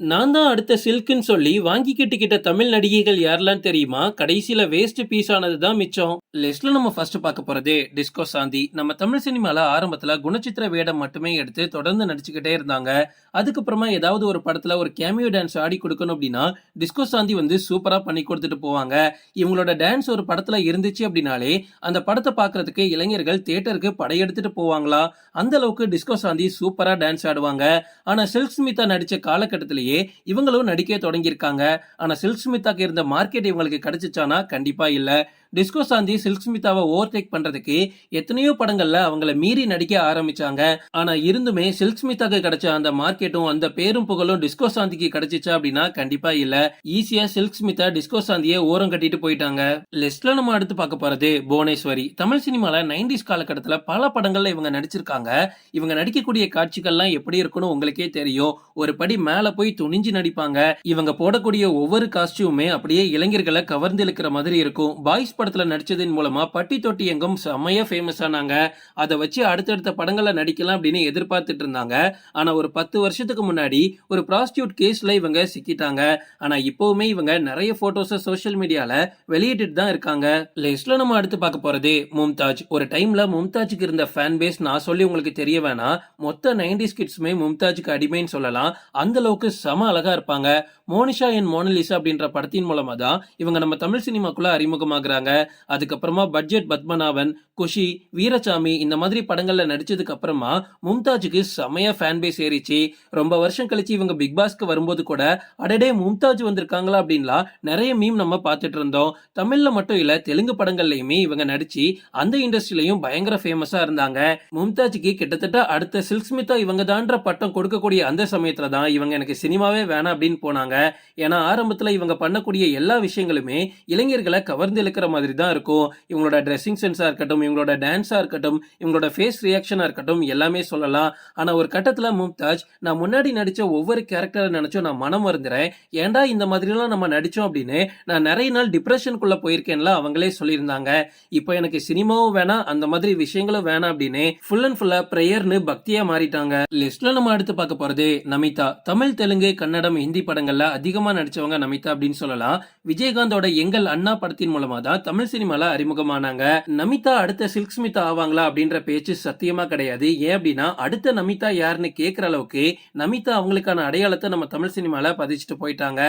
நான் தான் அடுத்த சில்க்குன்னு சொல்லி வாங்கிக்கிட்டு கிட்ட தமிழ் நடிகைகள் யாரெல்லாம் தெரியுமா? கடைசியில வேஸ்ட் பீஸ் ஆனது தான் மிச்சம். லிஸ்ட்ல நம்ம ஃபர்ஸ்ட் பார்க்க போறதே டிஸ்கோ சாந்தி. நம்ம தமிழ் சினிமால ஆரம்பத்துல குணச்சித்திர வேடம் மட்டுமே எடுத்து தொடர்ந்து நடிச்சுக்கிட்டே இருந்தாங்க. அதுக்கப்புறமா ஏதாவது ஒரு படத்துல ஒரு கேமியோ டான்ஸ் ஆடி கொடுக்கணும் அப்படின்னா டிஸ்கோ சாந்தி வந்து சூப்பரா பண்ணி கொடுத்துட்டு போவாங்க. இவங்களோட டான்ஸ் ஒரு படத்துல இருந்துச்சு அப்படின்னாலே அந்த படத்தை பாக்குறதுக்கு இளைஞர்கள் தியேட்டருக்கு படையெடுத்துட்டு போவாங்களா? அந்த அளவுக்கு டிஸ்கோ சாந்தி சூப்பரா டான்ஸ் ஆடுவாங்க. ஆனா சில்க் ஸ்மிதா நடிச்ச காலகட்டத்திலேயே இவங்களும் நடிக்க தொடங்கியிருக்காங்க. ஆனா சில்க் ஸ்மிதாக்கு இருந்த மார்க்கெட் இவங்களுக்கு கிடைச்சிச்சானா? கண்டிப்பா இல்ல. டிஸ்கோ சாந்தி சில்க் ஸ்மிதாவை ஓவர்டேக் பண்றதுக்கு எத்தனையோ படங்கள்ல அவங்கள மீறி நடிக்க ஆரம்பிச்சாங்க. ஆனா இருந்துமே சில்க் ஸ்மிதாக்கு கிடைச்ச அந்த மார்க்கெட்டும் அந்த பேரும் புகழும் டிஸ்கோ சாந்திக்கு கிடைச்சிச்சா அப்படின்னா கண்டிப்பா இல்ல. ஈஸியா சில்க் ஸ்மிதா டிஸ்கோ சாந்தியை ஓரம் கட்டிட்டு போயிட்டாங்க. லிஸ்ட்ல நம்ம அடுத்து பார்க்க போறது புவனேஸ்வரி. தமிழ் சினிமால நைன்டிஸ் காலகட்டத்துல பல படங்கள்ல இவங்க நடிச்சிருக்காங்க. இவங்க நடிக்கக்கூடிய காட்சிகள்லாம் எப்படி இருக்குன்னு உங்களுக்கே தெரியும். ஒரு படி மேல போய் துணிஞ்சு நடிப்பாங்க. இவங்க போடக்கூடிய ஒவ்வொரு காஸ்டியூமே அப்படியே இளைஞர்களை கவர்ந்து இழுக்கிற மாதிரி இருக்கும். பாய்ஸ் படத்துல நடித்ததன் மூலமா பட்டி தொட்டி எங்கும் செம்மையா ஃபேமஸ் ஆனாங்க. அதை வச்சு அடுத்தடுத்த படங்கள்ல நடிக்கலாம் அப்படின்னு எதிர்பார்த்துட்டு இருந்தாங்க. ஆனா ஒரு பத்து வருஷத்துக்கு முன்னாடி ஒரு ப்ராஸ்டியூட் கேஸ்ல இவங்க சிக்கிட்டாங்க. ஆனா இப்பவுமே இவங்க நிறைய ஃபோட்டோஸை சோஷியல் மீடியால வெளியிட்டு தான் இருக்காங்க. லிஸ்ட்ல நம்ம அடுத்து பார்க்க போறது மும்தாஜ். ஒரு டைம்ல மும்தாஜுக்கு இருந்த ஃபேன் பேஸ் நான் சொல்லி உங்களுக்கு தெரிய வேணாம் மொத்த நைன்டிஸ் கிட்ஸுமே மும்தாஜுக்கு அடிமைன்னு சொல்லலாம். அந்த அளவுக்கு செம அழகா இருப்பாங்க. மோனிஷா என் மோனலிசா அப்படின்ற படத்தின் மூலமா தான் இவங்க நம்ம தமிழ் சினிமாக்குள்ள அறிமுகமாகறாங்க. அதுக்கப்புறமா பட்ஜெட் பத்மநாபன் குஷி வீரசாமி இந்த மாதிரி படங்கள்ல நடிச்சதுக்கு அப்புறமா மும்தாஜுக்கு செமையா ஃபேன் பேஸ் ஏறிச்சு. ரொம்ப வருஷம் கழிச்சு இவங்க பிக் பாஸ்க்கு வரும்போது கூட அடடே மும்தாஜ் வந்திருக்காங்களா அப்படின்லாம் நிறைய மீம் நம்ம பார்த்துட்டு இருந்தோம். தமிழ்ல மட்டும் இல்ல தெலுங்கு படங்கள்லயுமே இவங்க நடிச்சு அந்த இண்டஸ்ட்ரியிலையும் பயங்கர ஃபேமஸா இருந்தாங்க. மும்தாஜுக்கு கிட்டத்தட்ட அடுத்த சில்க் ஸ்மிதா இவங்க தான்ற பட்டம் கொடுக்கக்கூடிய அந்த சமயத்துல தான் இவங்க எனக்கு சினிமாவே வேணாம் அப்படின்னு போனாங்க. ஏன்னா ஆரம்பத்துல இவங்க பண்ணக்கூடிய எல்லா விஷயங்களுமே இளைஞர்களை கவர்ந்து இழுக்கிற மாதிரி தான் இருக்கும். இவங்களோட ட்ரெஸ்ஸிங் சென்ஸாக இருக்கட்டும் இவங்களோட டான்ஸாக இருக்கட்டும் இவங்களோட ஃபேஸ் ரியாக்ஷனாக இருக்கட்டும் எல்லாமே சொல்லலாம். ஆனால் ஒரு கட்டத்தில் மும்தாஜ் நான் முன்னாடி நடித்த ஒவ்வொரு கேரக்டரை நினைச்சும் நான் மனம் வருந்துறேன். ஏன்டா இந்த மாதிரிலாம் நம்ம நடித்தோம் அப்படின்னு நான் நிறைய நாள் டிப்ரெஷனுக்குள்ளே போயிருக்கேன்ல அவங்களே சொல்லியிருந்தாங்க. இப்போ எனக்கு சினிமாவும் வேணாம் அந்த மாதிரி விஷயங்களும் வேணாம் அப்படின்னு ஃபுல் அண்ட் ஃபுல்லாக ப்ரேயர்னு பக்தியாக மாறிட்டாங்க. லிஸ்ட்ல நம்ம அடுத்து பார்க்க போகிறது நமிதா. தமிழ் தெலுங்கு கன்னடம் ஹிந்தி படங்களில் அதிகமாக நடித்தவங்க நமிதா அப்படின்னு சொல்லலாம். விஜயகாந்தோட எங்கள் அண்ணா படத்தின் மூலமாக தான் தமிழ் சினிமால அறிமுகமானாங்க. நமிதா அடுத்த சில்க் ஸ்மிதா ஆவாங்களா அப்படின்ற பேச்சு சத்தியமா கிடையாது. ஏன் அப்படின்னா அடுத்த நமிதா யாருன்னு கேட்கற அளவுக்கு நமிதா அவங்களுக்கான அடையாளத்தை நம்ம தமிழ் சினிமால பதிச்சுட்டு போயிட்டாங்க.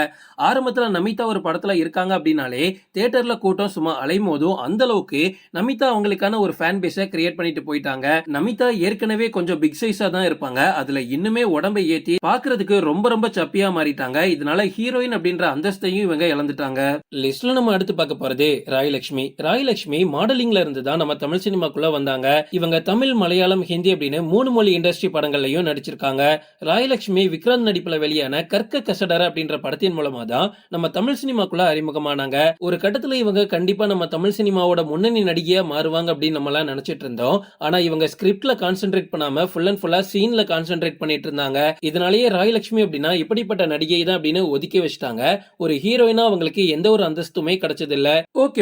ஆரம்பத்துல நமிதா ஒரு படத்துல இருக்காங்க அப்படின்னாலே தியேட்டர்ல கூட்டம் சும்மா அலைமோதும் அந்த அளவுக்கு நமிதா அவங்களுக்கான ஒரு ஃபேன் பேஸை கிரியேட் பண்ணிட்டு போயிட்டாங்க. நமிதா ஏற்கனவே கொஞ்சம் பிக் சைஸா தான் இருப்பாங்க. அதுல இன்னுமே உடம்பை ஏத்தி பாக்குறதுக்கு ரொம்ப ரொம்ப சப்பியா மாறிட்டாங்க. இதனால ஹீரோயின் அப்படின்ற அந்தஸ்தையும் இவங்க இழந்துட்டாங்க. லிஸ்ட்ல நம்ம அடுத்து பார்க்க போறது ராயலட்சுமி. ராயலட்சுமி மாடலிங்ல இருந்து தான் நம்ம தமிழ் சினிமாக்குள்ள வந்தாங்க. இவங்க தமிழ் மலையாளம் ஹிந்தி அப்படின்னு மூணு மொழி இண்டஸ்ட்ரி படங்கள்லயும் நடிச்சிருக்காங்க. ராயலட்சுமி விக்ராந்த் நடிப்புல வெளியான கற்க கசடர அப்படின்ற படத்தின் மூலமா தான் நம்ம தமிழ் சினிமாக்குள்ள அறிமுகமானாங்க. ஒரு கட்டத்துல இவங்க கண்டிப்பா நம்ம தமிழ் சினிமாவோட முன்னணி நடிகையா மாறுவாங்க அப்படின்னு நம்ம எல்லாம் நினைச்சிட்டு இருந்தோம். ஆனா இவங்க ஸ்கிரிப்ட்ல கான்சென்ட்ரேட் பண்ணாம ஃபுல் அண்ட் ஃபுல்லா சீன்ல கான்சென்ட்ரேட் பண்ணிட்டு இருந்தாங்க. இதனாலேயே ராயலட்சுமி அப்படின்னா இப்படிப்பட்ட நடிகை தான் அப்படின்னு ஒதுக்கி வச்சிட்டாங்க. ஒரு ஹீரோயினா அவங்களுக்கு எந்த ஒரு அந்தஸ்துமே கிடைச்சது இல்ல ஓகே